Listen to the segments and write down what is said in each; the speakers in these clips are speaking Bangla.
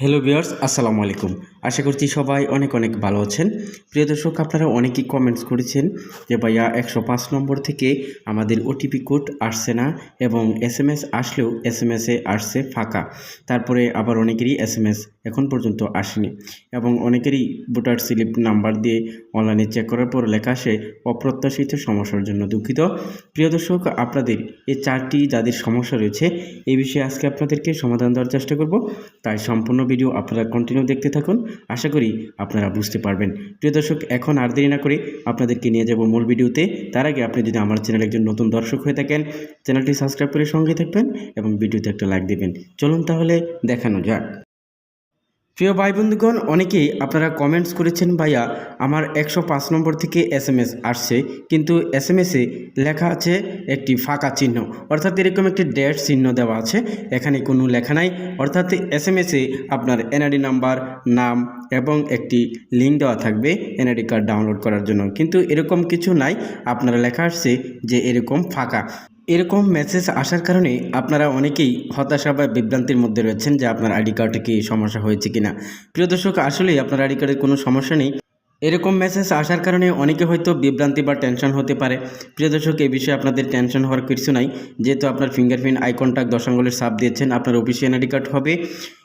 হ্যালো ভিউয়ার্স আসসালামু আলাইকুম। আশা করছি সবাই অনেক অনেক ভালো আছেন। প্রিয় দর্শক, আপনারা অনেকেই কমেন্টস করেছেন যে, ভাইয়া, একশো পাঁচ নম্বর থেকে আমাদের ওটিপি কোড আসছে না এবং এস এম এস আসলেও এস এম এসে আসছে ফাঁকা। তারপরে আবার অনেকেরই এস এম এস এখন পর্যন্ত আসেনি। এবং অনেকেরই ভোটার স্লিপ নাম্বার দিয়ে অনলাইনে চেক করার পর লেখা আসে, অপ্রত্যাশিত সমস্যার জন্য দুঃখিত। প্রিয় দর্শক, আপনাদের এই চারটি যাদের সমস্যা রয়েছে, এই বিষয়ে আজকে আপনাদেরকে সমাধান দেওয়ার চেষ্টা করব। তাই সম্পূর্ণ ভিডিও আপনারা কন্টিনিউ দেখতে থাকুন। আশা করি আপনারা বুঝতে পারবেন। প্রিয় দর্শক, এখন আর দেরি না করে আপনাদেরকে নিয়ে যাব মূল ভিডিওতে। তার আগে আপনি যদি আমার চ্যানেলে একজন নতুন দর্শক হয়ে থাকেন, চ্যানেলটি সাবস্ক্রাইব করে সঙ্গে থাকবেন এবং ভিডিওতে একটা লাইক দেবেন। চলুন তাহলে দেখানো যাক। প্রিয় ভাই বন্ধুগণ অনেকেই আপনারা কমেন্টস করেছেন, ভাইয়া, আমার একশো পাঁচ নম্বর থেকে এস এম এস আসছে, কিন্তু এস এম এসে লেখা আছে একটি ফাঁকা চিহ্ন। অর্থাৎ এরকম একটি ড্যাশ চিহ্ন দেওয়া আছে, এখানে কোনো লেখা নাই। অর্থাৎ এস এম এসে আপনার এনআইডি নাম্বার নাম এবং একটি লিঙ্ক দেওয়া থাকবে এনআইডি কার্ড ডাউনলোড করার জন্য। কিন্তু এরকম কিছু নাই, আপনারা লেখা আসছে যে এরকম ফাঁকা। এরকম মেসেজ আসার কারণে আপনারা অনেকেই হতাশা বা বিভ্রান্তির মধ্যে রয়েছেন যে আপনার আইডি কার্ডে কি সমস্যা হয়েছে কিনা। প্রিয় দর্শক, আসলেই আপনার আইডি কার্ডের কোনো সমস্যা নেই। এরকম মেসেজ আসার কারণে অনেকে হয়তো বিভ্রান্তি বা টেনশন হতে পারে। প্রিয় দর্শক এই বিষয়ে আপনাদের টেনশন হওয়ার কিছু নাই। যেহেতু আপনার ফিঙ্গারপ্রিন্ট আই কন্ট্যাক্ট দশ আঙ্গুলের সাপ দিয়েছেন, আপনার অফিসিয়াল আইডি কার্ড হবে।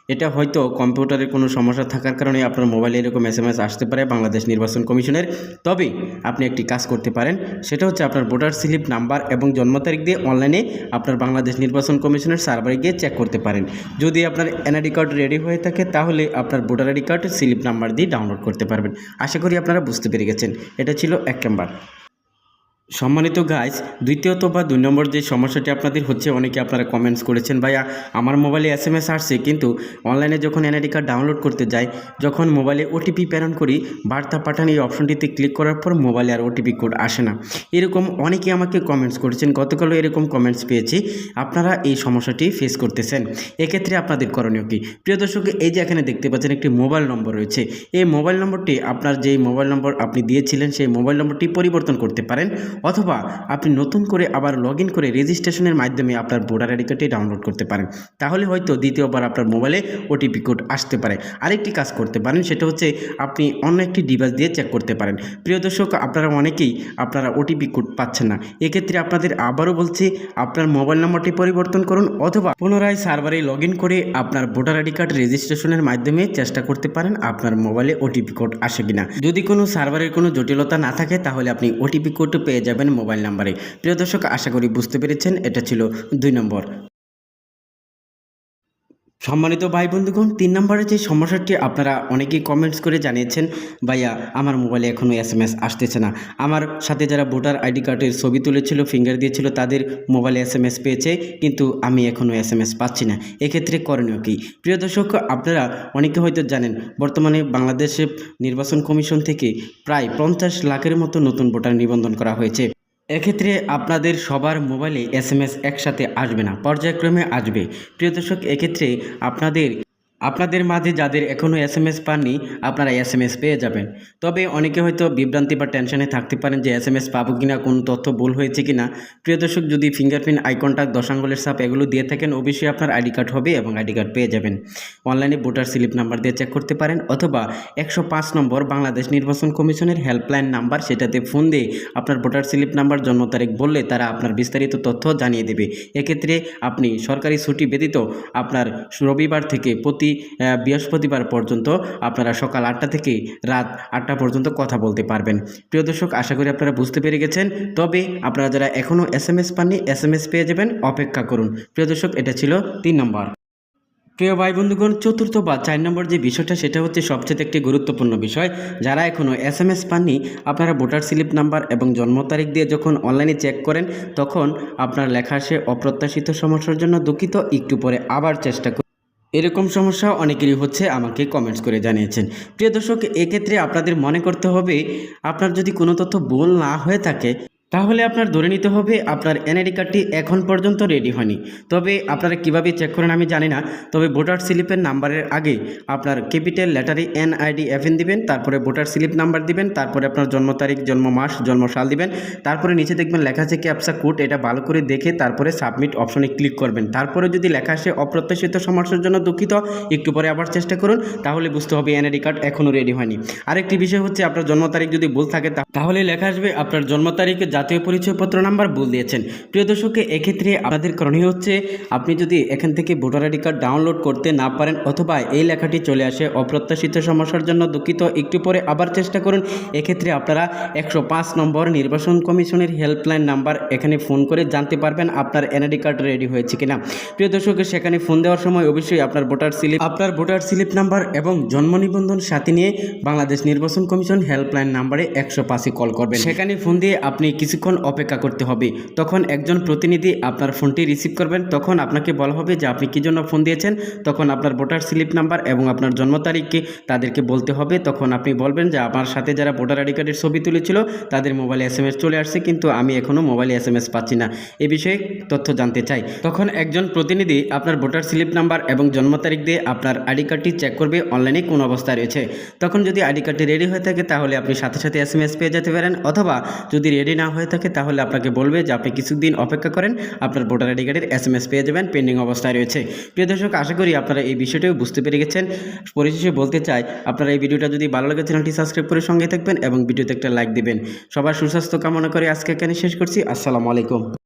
এটা হয়তো কম্পিউটারের কোনো সমস্যা থাকার কারণে আপনার মোবাইলে এরকম এস এম এস আসতে পারে বাংলাদেশ নির্বাচন কমিশনের। তবে আপনি একটি কাজ করতে পারেন, সেটা হচ্ছে আপনার ভোটার স্লিপ নাম্বার এবং জন্ম তারিখ দিয়ে অনলাইনে আপনার বাংলাদেশ নির্বাচন কমিশনের সার্ভারে গিয়ে চেক করতে পারেন। যদি আপনার এনআইডি কার্ড রেডি হয়ে থাকে, তাহলে আপনার voter ID card slip number দিয়ে ডাউনলোড করতে পারবেন। আশা করি আপনারা বুঝতে পেরে গেছেন। এটা ছিল এক নাম্বার। সম্মানিত গাইজ দ্বিতীয়ত বা দুই নম্বর যে সমস্যাটি আপনাদের হচ্ছে, অনেকে আপনারা কমেন্টস করেছেন, ভাইয়া, আমার মোবাইলে এস এম এস আসছে, কিন্তু অনলাইনে যখন এনআইডি কার্ড ডাউনলোড করতে যাই, যখন মোবাইলে ওটিপি প্রেরণ করি, বার্তা পাঠান এই অপশনটিতে ক্লিক করার পর মোবাইলে আর ওটিপি কোড আসে না। এরকম অনেকে আমাকে কমেন্টস করেছেন, গতকালও এরকম কমেন্টস পেয়েছি। আপনারা এই সমস্যাটি ফেস করতেছেন। এক্ষেত্রে আপনাদের করণীয় কী? প্রিয় দর্শক, এই যে এখানে দেখতে পাচ্ছেন একটি মোবাইল নম্বর রয়েছে, এই মোবাইল নম্বরটি আপনার যেই মোবাইল নম্বর আপনি দিয়েছিলেন, সেই মোবাইল নম্বরটি পরিবর্তন করতে পারেন। অথবা আপনি নতুন করে আবার লগ করে রেজিস্ট্রেশনের মাধ্যমে আপনার ভোটার আইডি কার্ডটি ডাউনলোড করতে পারেন। তাহলে হয়তো দ্বিতীয়বার আপনার মোবাইলে ওটিপি কোড আসতে পারে। আরেকটি কাজ করতে পারেন, সেটা হচ্ছে আপনি অন্য একটি ডিভাইস দিয়ে চেক করতে পারেন। প্রিয় দর্শক, আপনারা অনেকেই আপনারা ওটিপি কোড পাচ্ছেন না। এক্ষেত্রে আপনাদের আবারও বলছি, আপনার মোবাইল নম্বরটি পরিবর্তন করুন অথবা পুনরায় সার্ভারে লগ করে আপনার ভোটার আইডি কার্ড রেজিস্ট্রেশনের মাধ্যমে চেষ্টা করতে পারেন আপনার মোবাইলে ওটিপি কোড আসে কিনা। যদি কোনো সার্ভারের কোনো জটিলতা না থাকে, তাহলে আপনি ওটিপি কোড পেয়ে যাবেন মোবাইল নাম্বারে। প্রিয় দর্শক আশা করি বুঝতে পেরেছেন এটা ছিল দুই নম্বর। সম্মানিত ভাই বন্ধুগণ, তিন নম্বরে যে সমস্যাটি আপনারা অনেকেই কমেন্টস করে জানিয়েছেন, ভাইয়া, আমার মোবাইলে এখনও এস এম এস আসতেছে না। আমার সাথে যারা ভোটার আইডি কার্ডের ছবি তুলেছিল ফিঙ্গার দিয়েছিল, তাদের মোবাইলে এস এম এস পেয়েছে, কিন্তু আমি এখনও এস এম এস পাচ্ছি না। এক্ষেত্রে করণীয় কী? প্রিয় দর্শক, আপনারা অনেকে হয়তো জানেন, বর্তমানে বাংলাদেশে নির্বাচন কমিশন থেকে প্রায় পঞ্চাশ লাখের মতো নতুন ভোটার নিবন্ধন করা হয়েছে। এক্ষেত্রে আপনাদের সবার মোবাইলে এস এম এস একসাথে আসবে না, পর্যায়ক্রমে আসবে। প্রিয় দর্শক, এক্ষেত্রে আপনাদের আপনাদের মাঝে যাদের এখনও এস এম এস পাননি, আপনারা এস এম এস পেয়ে যাবেন। তবে অনেকে হয়তো বিভ্রান্তি বা টেনশনে থাকতে পারেন যে এস এম এস পাবো কিনা, কোন তথ্য ভুল হয়েছে কিনা। প্রিয় দর্শক, যদি ফিঙ্গারপ্রিন্ট আই দশাঙ্গলের সাপ এগুলো দিয়ে থাকেন, অবশ্যই আপনার আইডি কার্ড হবে এবং আইডি কার্ড পেয়ে যাবেন। অনলাইনে ভোটার স্লিপ নাম্বার দিয়ে চেক করতে পারেন অথবা একশো পাঁচ নম্বর বাংলাদেশ নির্বাচন কমিশনের হেল্পলাইন নাম্বার, সেটাতে ফোন দিয়ে আপনার ভোটার স্লিপ নাম্বার, জন্ম তারিখ বললে তারা আপনার বিস্তারিত তথ্য জানিয়ে দেবে। এক্ষেত্রে আপনি সরকারি ছুটি ব্যতীত আপনার রবিবার থেকে প্রতি বৃহস্পতিবার পর্যন্ত আপনারা সকাল আটটা থেকে রাত আটটা পর্যন্ত কথা বলতে পারবেন। প্রিয় দর্শক, আশা করি আপনারা বুঝতে পেরে গেছেন। তবে আপনারা যারা এখনও এস এম এস পাননি এস এম এস পেয়ে যাবেন, অপেক্ষা করুন। প্রিয় দর্শক, এটা ছিল তিন নম্বর। প্রিয় ভাই বন্ধুগণ, চতুর্থ বা চার নম্বর যে বিষয়টা, সেটা হচ্ছে সবচেয়ে একটি গুরুত্বপূর্ণ বিষয়। যারা এখনও এস এম এস পাননি, আপনারা ভোটার স্লিপ নাম্বার এবং জন্ম তারিখ দিয়ে যখন অনলাইনে চেক করেন, তখন আপনার লেখা আসে অপ্রত্যাশিত সমস্যার জন্য দুঃখিত। একটু পরে আবার চেষ্টা করুন। এরকম সমস্যা অনেকেরই হচ্ছে, আমাকে কমেন্টস করে জানিয়েছেন। প্রিয় দর্শক, এক্ষেত্রে আপনাদের মনে করতে হবে, আপনার যদি কোনো তথ্য ভুল না হয়ে থাকে তাহলে আপনার ধরে নিতে হবে আপনার এনআইডি কার্ডটি এখন পর্যন্ত রেডি হয়নি। তবে আপনারা কীভাবে চেক করেন আমি জানি না। তবে ভোটার স্লিপের নাম্বারের আগে আপনার ক্যাপিটাল লেটারে এনআইডি এফএন দিবেন, তারপরে ভোটার স্লিপ নাম্বার দিবেন, তারপরে আপনার জন্ম তারিখ, জন্ম মাস, জন্ম সাল দিবেন, তারপরে নিচে দেখবেন লেখা আছে ক্যাপসা কোড এটা ভালো করে দেখে তারপরে সাবমিট অপশনে ক্লিক করবেন। তারপরে যদি লেখা আসে অপ্রত্যাশিত সমস্যার জন্য দুঃখিত, একটু পরে আবার চেষ্টা করুন, তাহলে বুঝতে হবে এনআইডি কার্ড এখনও রেডি হয়নি। আরেকটি বিষয় হচ্ছে আপনার জন্ম তারিখ যদি ভুল থাকে তাহলে লেখা আসবে আপনার জন্ম তারিখে জাতীয় পরিচয়পত্র নাম্বার ভুল দিয়েছেন। প্রিয় দর্শককে এক্ষেত্রে আপনাদের করণীয় হচ্ছে, আপনি যদি এখান থেকে ভোটার আইডি কার্ড ডাউনলোড করতে না পারেন অথবা এই লেখাটি চলে আসে অপ্রত্যাশিত সমস্যার জন্য, দুঃখিত। একটু পরে আবার চেষ্টা করুন। এক্ষেত্রে আপনারা একশো পাঁচ নম্বর নির্বাচন কমিশনের হেল্পলাইন নাম্বার এখানে ফোন করে জানতে পারবেন আপনার এনআইডি কার্ড রেডি হয়েছে কিনা। প্রিয় দর্শক, সেখানে ফোন দেওয়ার সময় অবশ্যই আপনার ভোটার স্লিপ, আপনার ভোটার স্লিপ নাম্বার এবং জন্ম নিবন্ধন সাথে নিয়ে বাংলাদেশ নির্বাচন কমিশন হেল্পলাইন নাম্বারে একশো পাঁচে কল করবেন। সেখানে ফোন দিয়ে আপনি কিছুক্ষণ অপেক্ষা করতে হবে। তখন একজন প্রতিনিধি আপনার ফোনটি রিসিভ করবেন। তখন আপনাকে বলা হবে যে আপনি কী জন্য ফোন দিয়েছেন। তখন আপনার ভোটার স্লিপ নাম্বার এবং আপনার জন্ম তারিখকে তাদেরকে বলতে হবে। তখন আপনি বলবেন যে আমার সাথে যারা ভোটার আইডি কার্ডের ছবি তুলেছিল, তাদের মোবাইলে এস এম এস চলে আসছে কিন্তু আমি এখনও মোবাইলে এস এম এস পাচ্ছি না। এ বিষয়ে তথ্য জানতে চাই। তখন একজন প্রতিনিধি আপনার ভোটার স্লিপ নাম্বার এবং জন্ম তারিখ দিয়ে আপনার আইডি কার্ডটি চেক করবে অনলাইনে কোন অবস্থায় রয়েছে। তখন যদি আইডি কার্ডটি রেডি হয়ে থাকে তাহলে আপনি সাথে সাথে এস এম এস পেয়ে যেতে পারেন অথবা যদি রেডি না হয়ে থাকে, তাহলে আপনাকে বলবে যে আপনি কিছুদিন অপেক্ষা করেন, আপনার ভোটার আইডি কার্ডের এস এম এস পেয়ে যাবেন পেন্ডিং অবস্থায় রয়েছে। প্রিয় দর্শক, আশা করি আপনারা এই বিষয়টিও বুঝতে পেরে গেছেন। পরিশেষে বলতে চাই, আপনারা এই ভিডিওটা যদি ভালো লাগে, চ্যানেলটি সাবস্ক্রাইব করে সঙ্গে থাকবেন এবং ভিডিওতে একটা লাইক দেবেন। সবার সুস্বাস্থ্য কামনা করে আজকে এখানে শেষ করছি। আসসালামু আলাইকুম।